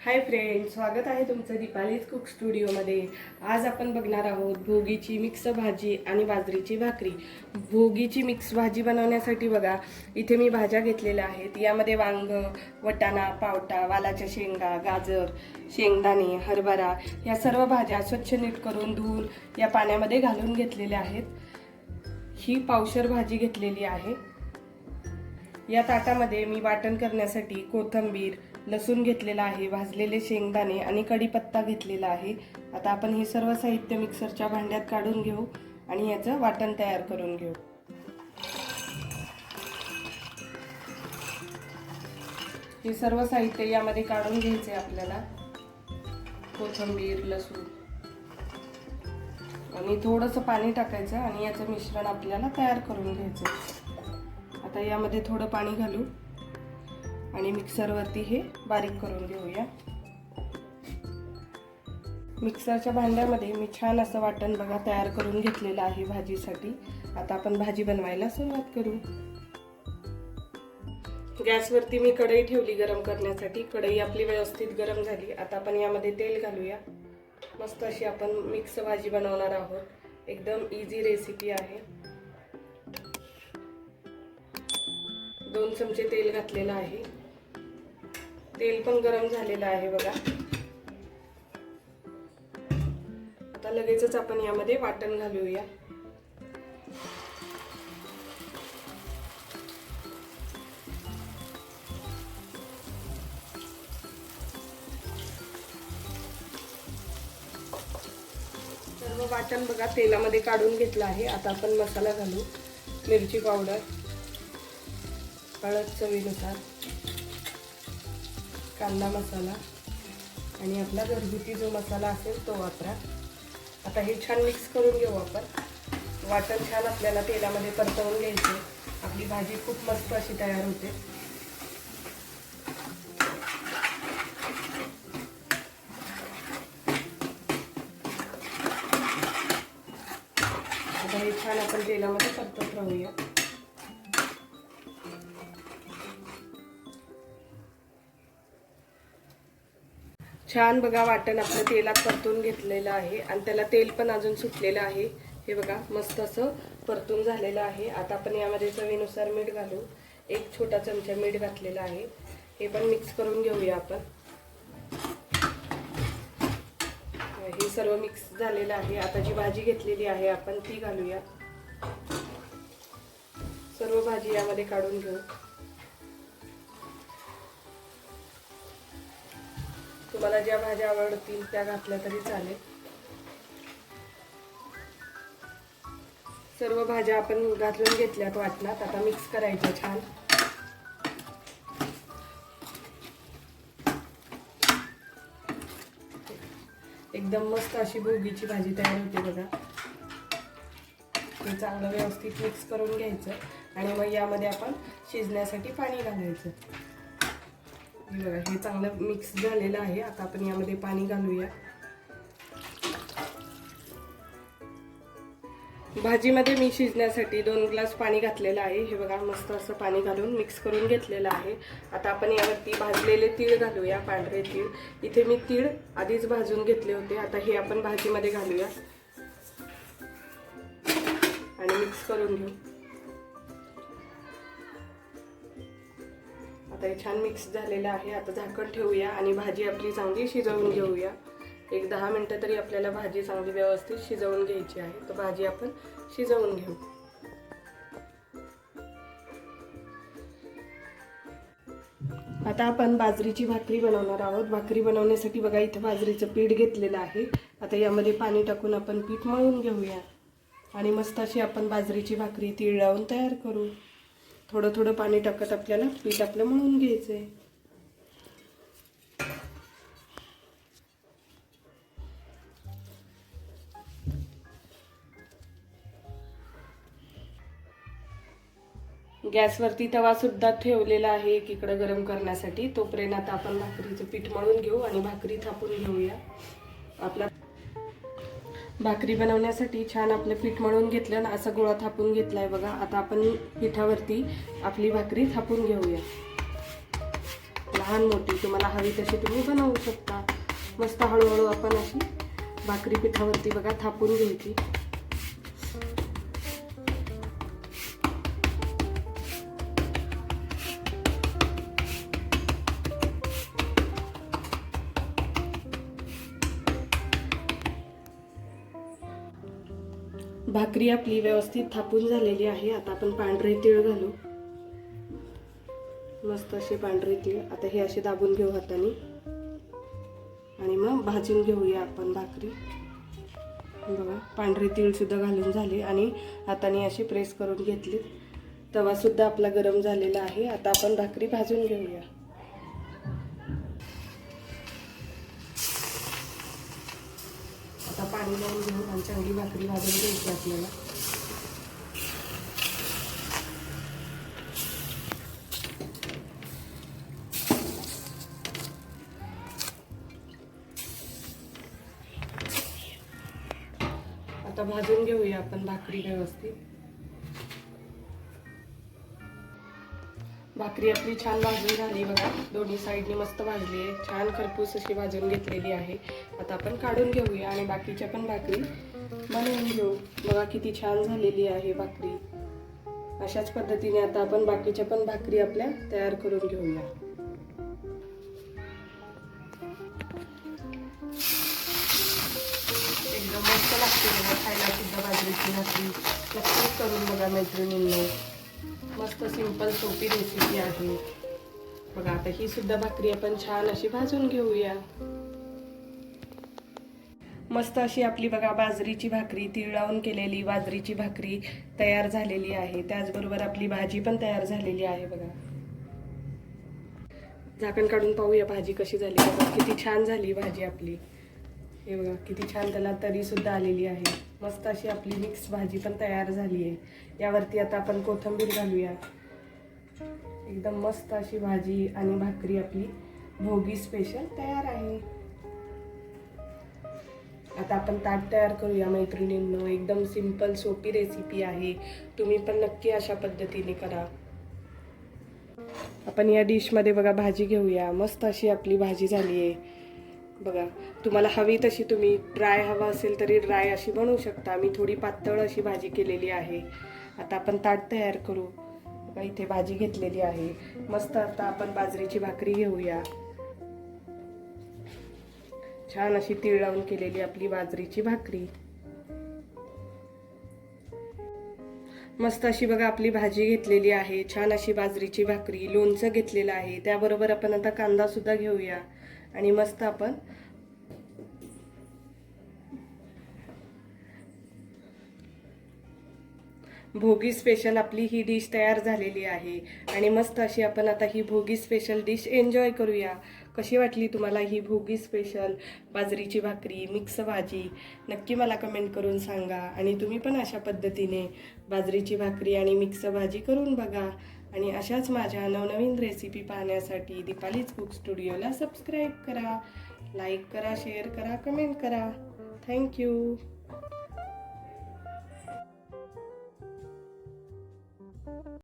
Hi friend स्वागत आहे तुमचं दीपालीज कुक स्टुडिओमध्ये. आज आपण बघणार आहोत भोगीची मिक्स भाजी आणि बाजरीची भाकरी. भोगीची मिक्स भाजी बनवण्यासाठी बघा इथे मी भाज्या घेतलेल्या आहेत. यामध्ये वांग वटाणा पावटा वालाच्या शेंगा गाजर शेंगदाणे हरभरा या सर्व भाज्या स्वच्छ नीट करून धुवून या पाण्यामध्ये घालून घेतलेल्या आहेत. ही पावशर भाजी घेतलेली आहे. या ताटामध्ये मी वाटण करण्यासाठी कोथंबीर लसूण घेतलेला आहे भाजलेले शेंगदाणे आणि कढीपत्ता घेतलेला आहे. आता आपण हे सर्व साहित्य मिक्सरच्या भांड्यात काढून घेऊ आणि याचं वाटण तयार करून घेऊ. हे सर्व साहित्य यामध्ये काढून घ्यायचे आपल्याला. कोथंबीर लसूण. आणि थोडंसं पाणी टाकायचं आणि याचं मिश्रण आपल्याला तयार करून घ्यायचं आता यामध्ये थोडं पाणी घालू. आणि मिक्सरवरती हे बारीक करून घेऊया. मिक्सरच्या भांड्यामध्ये मी छान असं वाटण बघा तयार करून घेतलेलं आहे भाजीसाठी. आता आपण भाजी बनवायला सुरुवात करू. गॅसवरती मी कढई ठेवली गरम करण्यासाठी. कढई आपली व्यवस्थित गरम झाली. आता आपण यामध्ये तेल घालूया. मस्त अशी आपण मिक्स भाजी बनवणार आहोत. एकदम इझी रेसिपी आहे. दोन चमचे तेल घातलेलं आहे. तेल पण गरम झालेलं आहे बघा. आता लगेचच आपण यामध्ये वाटण घालूया. सर्व वाटण बघा तेलामध्ये काढून घेतलं आहे. आता आपण मसाला घालू. मिरची पावडर हळद चवीनुसार. कांदा मसाला आणि आपला घरगुती जो मसाला असेल तो वापरा. आता हे छान मिक्स करून घेऊ आपण. वाटण छान आपल्याला तेलामध्ये परतवून घ्यायचे. आपली भाजी खूप मस्त अशी तयार होते. आता हे छान आपण तेलामध्ये परतत राहूया. छान बघा वाटण आपलं तेलात परतून घेतलेलं आहे. आणि त्याला तेल पण अजून सुटलेलं आहे. हे बघा मस्त असं परतून झालेलं आहे. आता आपण यामध्ये चवीनुसार मीठ घालू. एक छोटा चमचा मीठ घातलेला आहे. हे पण मिक्स करून घेऊया आपण. हे सर्व मिक्स झालेलं आहे. आता जी भाजी घेतलेली आहे आपण ती घालूया. सर्व भाजी यामध्ये काढून घेऊ. तुम्हाला ज्या भाज्या आवडतील त्या घातल्या तरी चालेल. सर्व भाज्या आपण घातलून घेतल्यात वाटणात आता मिक्स करायच्या छान. एकदम मस्त अशी भोगीची भाजी तयार होते बघा. हे चांगलं व्यवस्थित मिक्स करून घ्यायचं आणि मग यामध्ये आपण शिजण्यासाठी पाणी घालायचं. बघा हे चांगलं मिक्स झालेलं आहे. आता आपण यामध्ये पाणी घालूया. भाजीमध्ये मी शिजण्यासाठी दोन ग्लास पाणी घातलेलं आहे. हे बघा मस्त असं पाणी घालून मिक्स करून घेतलेलं आहे. आता आपण यावरती भाजलेले तीळ घालूया पांढरे तीळ. इथे मी तीळ आधीच भाजून घेतले होते. आता हे आपण भाजीमध्ये घालूया. आणि मिक्स करून घेऊ. आता हे छान मिक्स झालेलं आहे. आता झाकण ठेवूया आणि भाजी आपली चांगली शिजवून घेऊया. एक दहा मिनटं तरी आपल्याला भाजी चांगली व्यवस्थित शिजवून घ्यायची आहे. तर भाजी आपण शिजवून घेऊ. आता आपण बाजरीची भाकरी बनवणार आहोत. भाकरी बनवण्यासाठी बघा इथं बाजरीचं पीठ घेतलेलं आहे. आता यामध्ये पाणी टाकून आपण पीठ मळून घेऊया. आणि मस्त अशी आपण बाजरीची भाकरी तीळ लावून तयार करू. थोडं थोडं पाणी टाकत आपल्याला पीठ आपलं मळून घ्यायचं आहे गॅसवरती तवा सुद्धा ठेवलेला आहे एकीकडं गरम करण्यासाठी. तोपर्यंत आता आपण भाकरीचं पीठ मळून घेऊ आणि भाकरी थापून घेऊया. आपला भाकरी बनवण्यासाठी छान आपलं पीठ मळून घेतलं आणि असा गोळा थापून घेतलाय बघा. आता आपण पिठावरती आपली भाकरी थापून घेऊया. लहान मोठी तुम्हाला हवी तशी तुम्ही बनवू शकता. मस्त हळूहळू आपण अशी भाकरी पिठावरती बघा थापून घ्यायची. भाकरी आपली व्यवस्थित थापून झालेली आहे. आता आपण पांढरे तीळ घालू. मस्त असे पांढरे तीळ. आता हे असे दाबून घेऊ हाताने. आणि मग भाजून घेऊया आपण भाकरी. बघा पांढरे तीळसुद्धा घालून झाले आणि हाताने असे प्रेस करून घेतले. तवासुद्धा आपला गरम झालेला आहे. आता आपण भाकरी भाजून घेऊया. पाणी लावून घेऊन आणि चांगली भाकरी भाजून घ्यायची आपल्याला. आता भाजून घेऊया आपण भाकरी व्यवस्थित. भाकरी आपली छान भाजून झाली बघा. दोन्ही साईडने मस्त भाजली आहे. छान खरपूस अशी भाजून घेतलेली आहे. आता आपण काढून घेऊया आणि बाकीच्या पण भाकरी बनवून घेऊ. बघा किती छान झालेली आहे भाकरी. अशाच पद्धतीने आता आपण बाकीच्या पण भाकरी आपल्या तयार करून घेऊया. एकदम मस्त लागते बघा. खायला सुद्धा बाजरीची भाकरी. नक्कीच करून बघा मैत्रिणींनी. मस्त सिंपल सोपी रेसिपी आहे. बघा आता ही सुद्धा भाकरी आपण छान अशी भाजून घेऊया. मस्त अशी आपली बघा बाजरीची भाकरी तीळ लावून केलेली बाजरीची भाकरी तयार झालेली आहे. त्याचबरोबर आपली भाजी पण तयार झालेली आहे बघा. झाकण काढून पाहूया भाजी कशी झाली. बघा किती छान झाली भाजी आपली. हे बघा किती छान त्याला तरी सुद्धा आलेली आहे. मस्त अशी आपली मिक्स भाजी पण तयार झाली आहे. यावरती आता आपण कोथिंबीर घालूया. एकदम मस्त अशी भाजी आणि भाकरी आपली भोगी स्पेशल तयार आहे. आता आपण ताट तयार करूया मैत्रिणींनो. एकदम सिंपल सोपी रेसिपी आहे. तुम्ही पण नक्की अशा पद्धतीने करा. आपण या डिशमध्ये बघा भाजी घेऊया. मस्त अशी आपली भाजी झाली आहे. बघा तुम्हाला हवी तशी तुम्ही ड्राय हवा असेल तरी ड्राय अशी बनवू शकता. मी थोडी पातळ अशी भाजी केलेली आहे. आता आपण ताट तयार करू. बघा इथे भाजी घेतलेली आहे. मस्त आता आपण बाजरीची भाकरी घेऊया. छान अशी तीळ लावून केलेली आपली बाजरीची भाकरी. मस्त अशी बघा आपली भाजी घेतलेली आहे. छान अशी बाजरीची भाकरी लोणचं घेतलेलं आहे. त्याबरोबर आपण आता कांदा सुद्धा घेऊया. आणि मस्त आपण भोगी स्पेशल आपली ही डिश तयार झालेली आहे. आणि मस्त अशी आपण आता ही भोगी स्पेशल डिश एन्जॉय करूया. कशी वाटली तुम्हाला ही भोगी स्पेशल बाजरीची भाकरी मिक्स भाजी? नक्की मला कमेंट करून सांगा. आणि तुम्ही पण अशा पद्धतीने बाजरीची भाकरी आणि मिक्स भाजी करून बघा. आणि अशाच माझ्या नवनवीन रेसिपी पाहण्यासाठी दीपालीज कुक स्टुडिओला सबस्क्राईब करा. लाईक करा शेअर करा कमेंट करा. Thank you